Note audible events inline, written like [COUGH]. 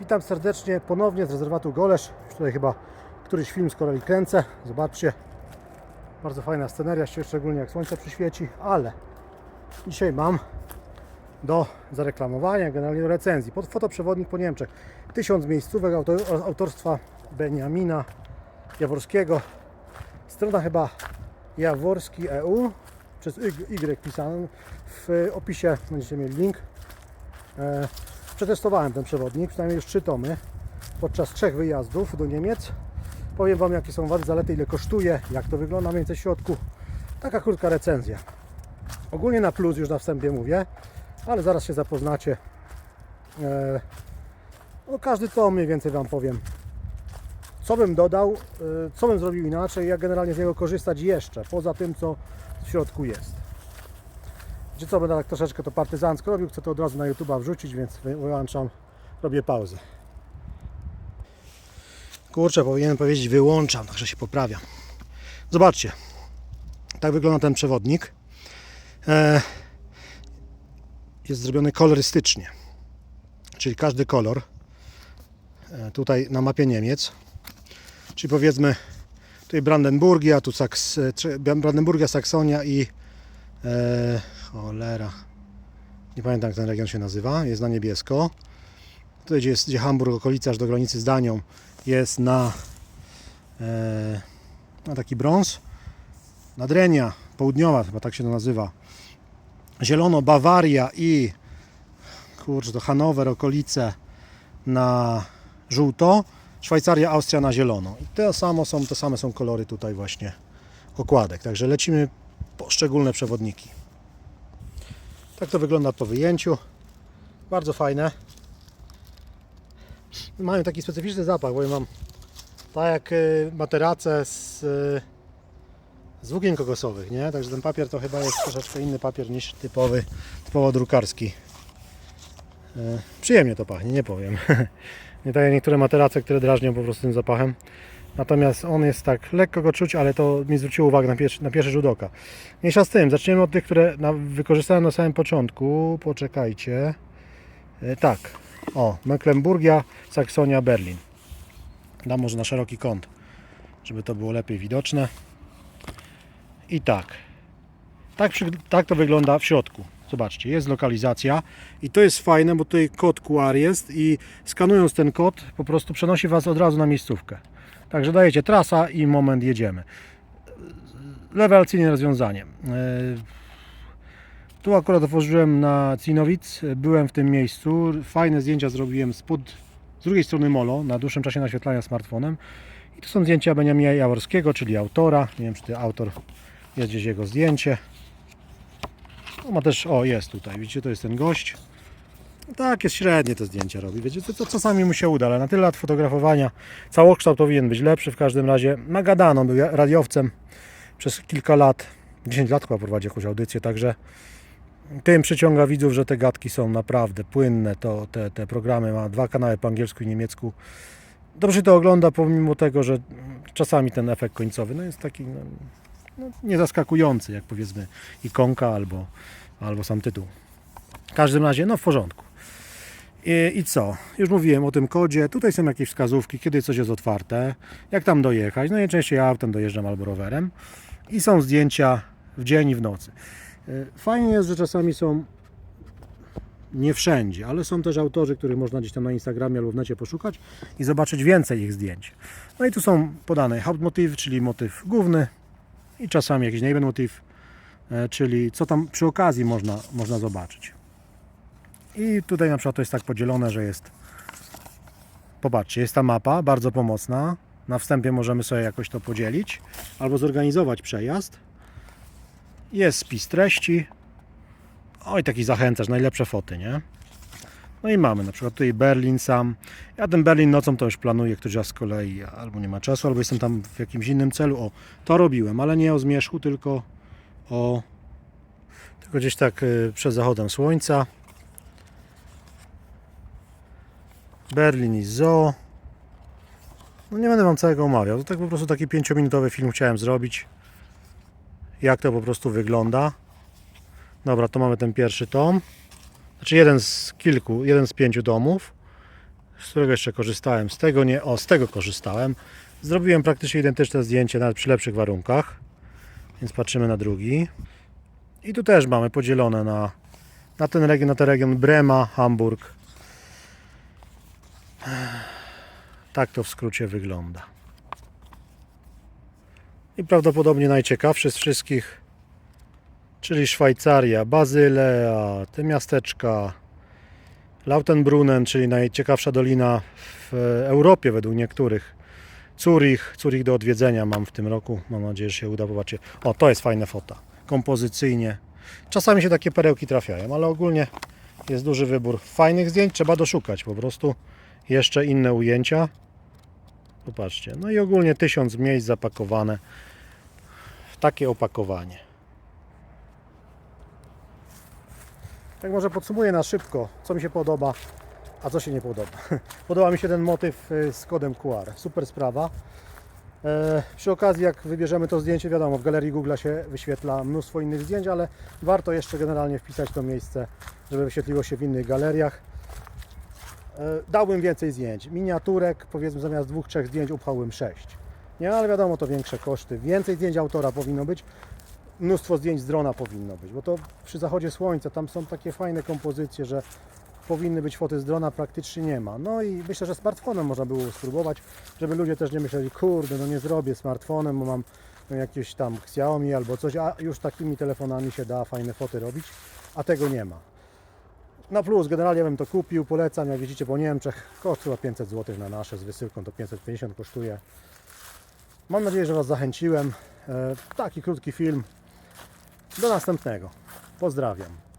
Witam serdecznie ponownie z rezerwatu Golesz. Tutaj chyba któryś film z Koreli kręcę. Zobaczcie. Bardzo fajna sceneria, szczególnie jak słońce przyświeci, ale dzisiaj mam do zareklamowania, generalnie do recenzji. Pod fotoprzewodnik po Niemczech. Tysiąc miejscówek autor, autorstwa Beniamina Jaworskiego. Strona chyba Jaworski EU przez Y, y pisane. W opisie będziecie mieli link. Przetestowałem ten przewodnik, przynajmniej już trzy tomy podczas trzech wyjazdów do Niemiec. Powiem Wam jakie są wady, zalety, ile kosztuje, jak to wygląda mniej więcej w środku. Taka krótka recenzja. Ogólnie na plus już na wstępie mówię, ale zaraz się zapoznacie. E, no każdy tom mniej więcej Wam powiem. Co bym dodał, e, co bym zrobił inaczej, jak generalnie z niego korzystać jeszcze, poza tym co w środku jest. Co będę tak troszeczkę to partyzancko robił, chcę to od razu na YouTube'a wrzucić, więc wy- wyłączam, robię pauzę. Kurczę, powinienem powiedzieć wyłączam, także się poprawiam. Zobaczcie, tak wygląda ten przewodnik. E, jest zrobiony kolorystycznie, czyli każdy kolor e, tutaj na mapie Niemiec, czyli powiedzmy tutaj Brandenburgia, tu Saks, e, Brandenburgia, Saksonia i cholera, nie pamiętam jak ten region się nazywa, jest na niebiesko. Tutaj gdzie jest gdzie Hamburg, okolica aż do granicy z Danią jest na, e, na taki brąz. Nadrenia południowa, chyba tak się to nazywa. Zielono Bawaria i kurczę, to Hanower, okolice na żółto. Szwajcaria, Austria na zielono. I te, samo są, te same są kolory tutaj właśnie okładek. Także lecimy poszczególne przewodniki. Tak to wygląda po wyjęciu. Bardzo fajne. Mają taki specyficzny zapach, bo ja mam tak jak y, materace z, y, z włókien kokosowych, nie? Także ten papier to chyba jest troszeczkę inny papier niż typowy, typowo drukarski. Y, Przyjemnie to pachnie, nie powiem. [LAUGHS] Nie tak jak niektóre materace, które drażnią po prostu tym zapachem. Natomiast on jest tak lekko go czuć, ale to mi zwróciło uwagę na pierwszy, na pierwszy rzut oka. Mniejsza z tym, zaczniemy od tych, które na, wykorzystałem na samym początku. Poczekajcie. E, tak, o, Mecklenburgia, Saksonia, Berlin. Dam może na szeroki kąt, żeby to było lepiej widoczne. I tak. Tak, tak to wygląda w środku. Zobaczcie, jest lokalizacja i to jest fajne, bo tutaj kod QR jest i skanując ten kod po prostu przenosi Was od razu na miejscówkę. Także dajecie trasa i moment jedziemy. Rewelacyjne rozwiązanie. E, Tu akurat otworzyłem na Cinowic, byłem w tym miejscu, fajne zdjęcia zrobiłem spod, z drugiej strony molo, na dłuższym czasie naświetlania smartfonem. I to są zdjęcia Beniamina Jaworskiego, czyli autora. Nie wiem, czy ty autor jest gdzieś jego zdjęcie. No, ma też, o jest tutaj, widzicie, to jest ten gość. Tak, jest średnie te zdjęcia robi. Wiecie, to, to czasami mu się uda, ale na tyle lat fotografowania całokształt powinien być lepszy. W każdym razie nagadano, był radiowcem przez kilka lat, 10 lat chyba prowadzi jakąś audycję, także tym przyciąga widzów, że te gadki są naprawdę płynne. To, te, te programy ma dwa kanały po angielsku i niemiecku. Dobrze to ogląda, pomimo tego, że czasami ten efekt końcowy no jest taki no, no, niezaskakujący, jak powiedzmy ikonka albo, albo sam tytuł. W każdym razie, no w porządku. I, I co? Już mówiłem o tym kodzie. Tutaj są jakieś wskazówki, kiedy coś jest otwarte, jak tam dojechać. No najczęściej ja autem dojeżdżam albo rowerem. I są zdjęcia w dzień i w nocy. E, Fajnie jest, że czasami są nie wszędzie, ale są też autorzy, których można gdzieś tam na Instagramie albo w necie poszukać i zobaczyć więcej ich zdjęć. No i tu są podane Hauptmotiv, czyli motyw główny i czasami jakiś Nebenmotiv, e, czyli co tam przy okazji można, można zobaczyć. I tutaj na przykład to jest tak podzielone, że jest popatrzcie, jest ta mapa, bardzo pomocna. Na wstępie możemy sobie jakoś to podzielić albo zorganizować przejazd. Jest spis treści. Oj, taki zachęcasz, najlepsze foty, nie? No i mamy na przykład tutaj Berlin sam. Ja ten Berlin nocą to już planuję, któryś raz z kolei albo nie ma czasu, albo jestem tam w jakimś innym celu. O, to robiłem, ale nie o zmierzchu, tylko o... Tylko gdzieś tak y, przed zachodem słońca. Berlin i Zoo. No nie będę Wam całego omawiał. To tak po prostu taki 5-minutowy film chciałem zrobić. Jak to po prostu wygląda. Dobra, to mamy ten pierwszy tom. Znaczy jeden z kilku, jeden z pięciu tomów. z którego jeszcze korzystałem. Z tego nie, o, z tego korzystałem. Zrobiłem praktycznie identyczne zdjęcie, nawet przy lepszych warunkach. Więc patrzymy na drugi. I tu też mamy podzielone na, na ten region, na ten region Brema, Hamburg. Tak to w skrócie wygląda. I prawdopodobnie najciekawszy z wszystkich, czyli Szwajcaria, Bazylea, te miasteczka, Lautenbrunnen, czyli najciekawsza dolina w Europie według niektórych. Zurich, Zurich do odwiedzenia mam w tym roku. Mam nadzieję, że się uda. Popatrzcie. O, to jest fajna fota. Kompozycyjnie. Czasami się takie perełki trafiają, ale ogólnie jest duży wybór fajnych zdjęć. Trzeba doszukać po prostu. Jeszcze inne ujęcia. Popatrzcie. No i ogólnie tysiąc miejsc zapakowane w takie opakowanie. Tak może podsumuję na szybko, co mi się podoba, a co się nie podoba. [LAUGHS] Podoba mi się ten motyw y, z kodem QR. Super sprawa. E, przy okazji, jak wybierzemy to zdjęcie, wiadomo, w galerii Google się wyświetla mnóstwo innych zdjęć, ale warto jeszcze generalnie wpisać to miejsce, żeby wyświetliło się w innych galeriach. E, dałbym więcej zdjęć. Miniaturek, powiedzmy, zamiast dwóch, trzech zdjęć upchałbym sześć. Nie, ale wiadomo, to większe koszty. Więcej zdjęć autora powinno być mnóstwo zdjęć z drona powinno być, bo to przy zachodzie słońca tam są takie fajne kompozycje, że powinny być foty z drona, praktycznie nie ma. No i myślę, że smartfonem można było spróbować, żeby ludzie też nie myśleli, kurde, no nie zrobię smartfonem, bo mam jakieś tam Xiaomi albo coś, a już takimi telefonami się da fajne foty robić, a tego nie ma. Na plus, generalnie bym to kupił, polecam, jak widzicie po Niemczech, koszt chyba 500 zł na nasze, z wysyłką to 550 kosztuje. Mam nadzieję, że Was zachęciłem. E, Taki krótki film. Do następnego. Pozdrawiam.